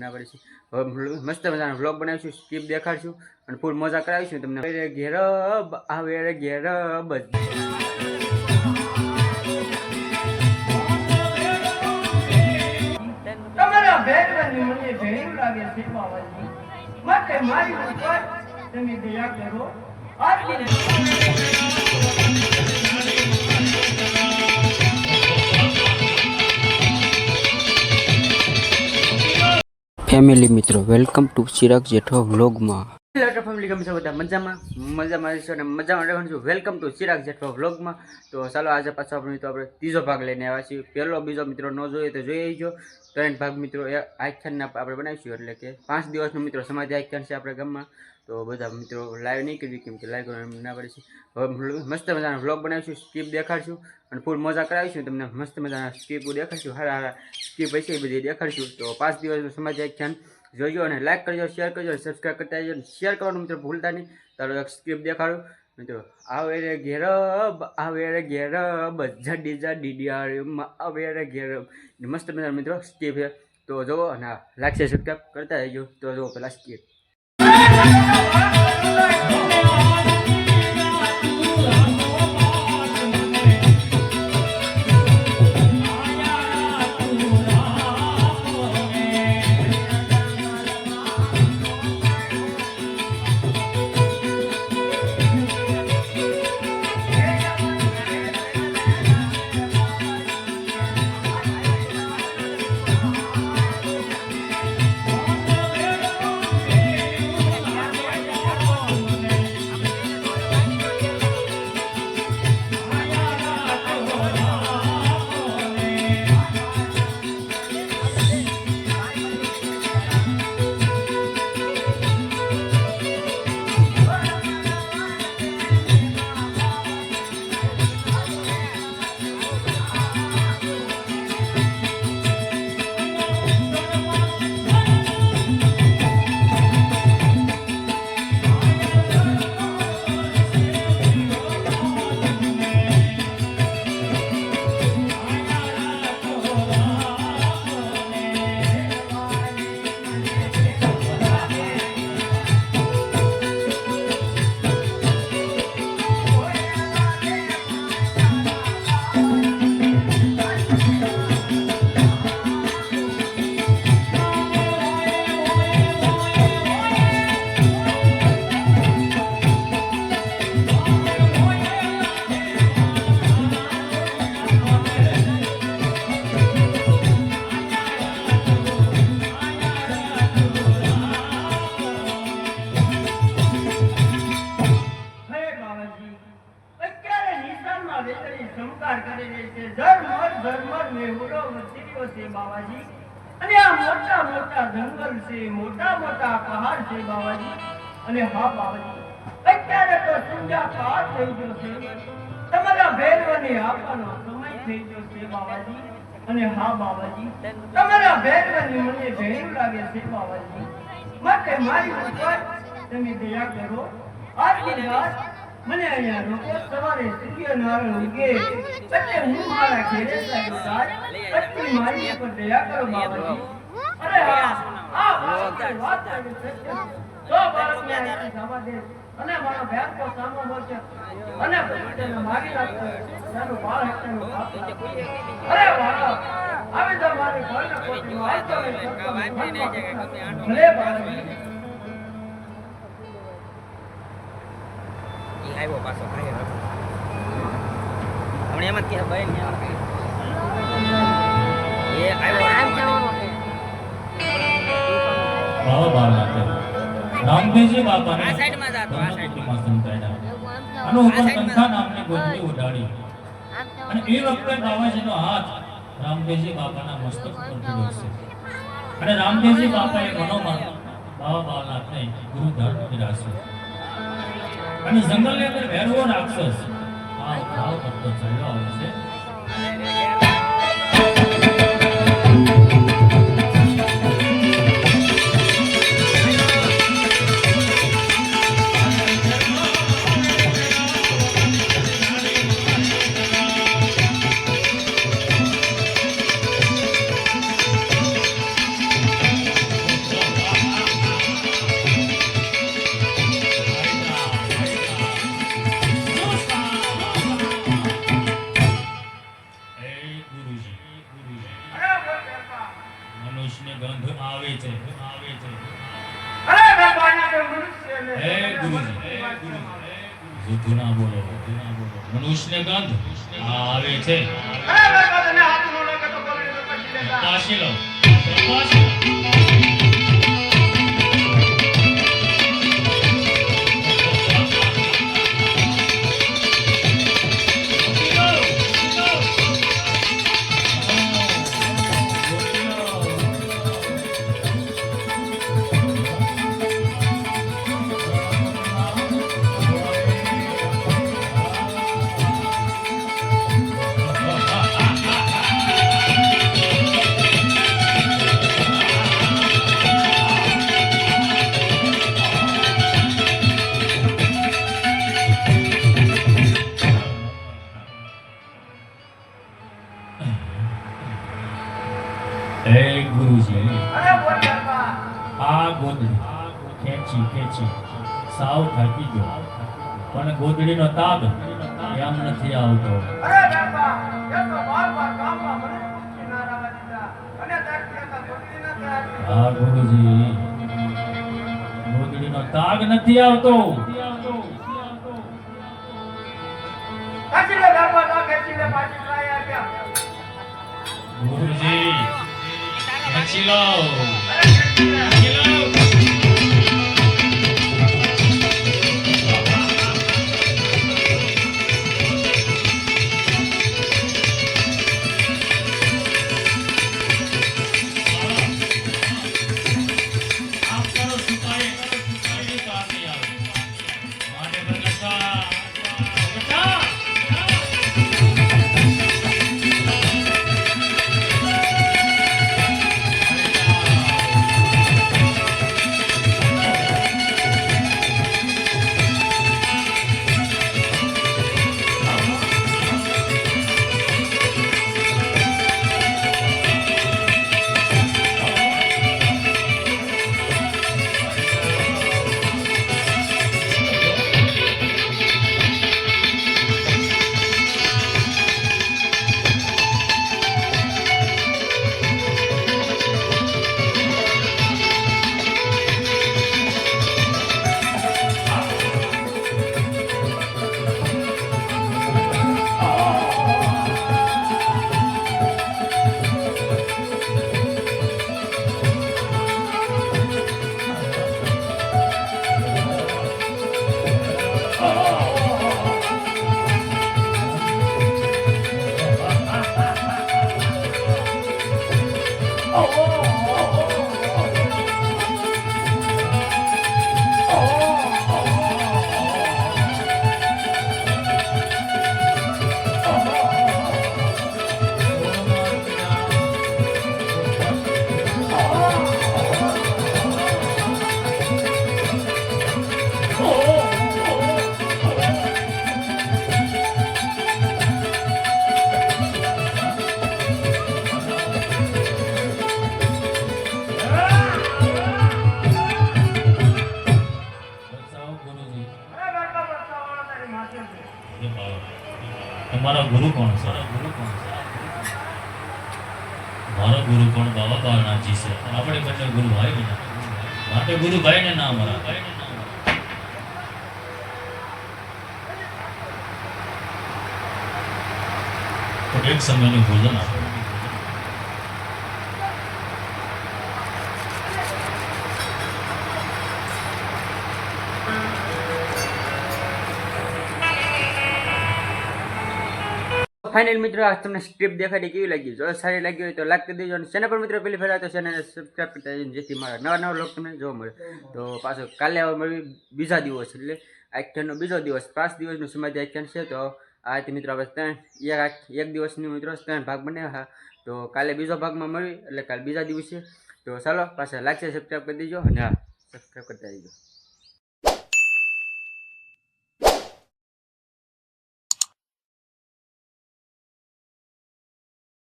ના પડે હવે મસ્ત મજાનો વ્લોગ બનાવીશું સ્કીપ દેખાડશું અને ફૂલ મજા કરાવીશું તમને. ઘેર આવે ઘેર બધ મારી તમે દયા કરો. ફેમિલી મિત્રો, વેલકમ ટુ ચિરાગ જેઠો વ્લોગમાં. હેલો ફેમિલી ગમે છે બધા? મજામાં? મજામાં રહીશું અને મજામાં રહેવાનું છું. વેલકમ ટુ ચિરાગ જેઠો વ્લોગમાં. તો ચાલો આજે પાછો આપણે તો આપણે ત્રીજો ભાગ લઈને આવ્યા છીએ. પહેલો બીજો મિત્રો ન જોઈએ તો જોઈ આવજો ત્રણ ભાગ મિત્રો આખ્યાનના આપણે બનાવીશું. એટલે કે પાંચ દિવસનો મિત્રો સમાધિ આખ્યાન છે આપણે ગામમાં. તો બધા મિત્રો લાઈવ નહીં કરી કેમ કે લાઈવ ના પડે છે. મસ્ત મજાનો વ્લોગ બનાવીશું સ્કીપ દેખાડશું અને ફૂલ મજા કરાવીશું. તમને મસ્ત મજાના સ્કીપ દેખાડશું. હારા હારા. સ્કીપ પૈસા બધી દેખાડશું, તો પાંચ દિવસનું સમાજ આખ્યાન જોજો અને લાઈક કરજો શેર કરજો સબસ્ક્રાઈબ કરતા અને શેર કરવાનું મિત્રો ભૂલતા નહીં. તારો એક સ્ક્રિપ દેખાડો. મિત્રો, આવે રે ઘેર આવે રે ઘેર બધા જડી ડીડીઆરમાં આવે રે ઘેર મસ્ત મજા મિત્રો સ્કીપ છે. તો જુઓ અને લાઈક શેર સબસ્ક્રાઈબ કરતા જજો તો જુઓ પેલા સ્કીપ હે છે. તમારા ભેરવને આપવાનો સમય માટે મારી તમે દયા કરો. આજની રાત મને અહીંયા રોકો સવારે સૂર્યનારાયણ ઉગે એટલે હું મારા ઘેરે સાહેબ સાહેબ પછી મારી ઉપર દયા કરો, બાબાજી. અરે હા, આ વાત કરી સત્ય તો બાળકને અહીંયાથી જવા દે, અને મારો તો સામો મળશે અને તેને મારી નાખશે તેનું બાળ હત્યાનું અરે બાળક આવી તો મારી ઘરને ખોટી વાત કરે ભલે બાળક. આવ્યો પાછો હમણાં એમ જ કે ભાઈ ને એ આવ્યો રામદેવજી બાપાને આ સાઈડમાં જાતો, આ સાઈડમાં. સંતાડ્યા. અને ઉપર નામની ગોદડી ઉડાડી અને એ વખતે બાબાજીનો હાથ રામદેવજી બાપાના મસ્તક પર પડ્યો છે અને રામદેવજી બાપાએ મનોમન બાબા ભાવનાથને ગુરુ ધારણ કર્યા છે અને જંગલની અંદર વેરવો રાક્ષસ આ ભાવ કરતો ચાલ્યો આવે છે. હે ગુરુજી. હે ગુરુજી જૂઠું ના બોલો. મનુષ્યને ગંધ આવે છે. પાછી લો. હે ગુરુજી. આ ગોદડી. ખેંચી ખેંચી. સાવ થાકી ગયો. પણ ગોદડીનો તાગ એમ નથી આવતો. હા ગુરુજી. ગોદડીનો તાગ નથી આવતો. ગુરુજી. ખેંચી લો Oh. ગુરુ કોણ છે મારો ગુરુ કોણ? બાબા બાળનાથજી છે આપણે બંને ગુરુ ભાઈ બન્યા. માટે ગુરુ ભાઈ ને નામ રાખે તો એક સમયનું ભોજન આપો. ફાઇનલ મિત્રો આ તમને સ્ક્રિપ્ટ દેખાડી કેવી લાગી? જો સારી લાગી હોય તો લાઈક કરી દેજો અને ચેનલ પર મિત્રો પેલી ફેરા તો ચેનલ સબસ્ક્રાઈબ કરતા જજો જેથી મારા નવા નવા લોકો તમને જોવા મળે. તો પાછો કાલે હવે મળી બીજા દિવસ, એટલે આખ્યાનનો બીજો દિવસ, પાંચ દિવસનું સમાધિ આખ્યાન છે, તો આ રીતે મિત્રો આપણે ત્રણ, એક એક દિવસની મિત્રો ત્રણ ભાગ બનાવ્યા તો કાલે બીજો ભાગમાં મળી એટલે કાલે બીજા દિવસે. તો ચાલો, પાછા લાગશે સબસ્ક્રાઈબ કરી દેજો અને હા સબસ્ક્રાઈબ કરતા રહીજો.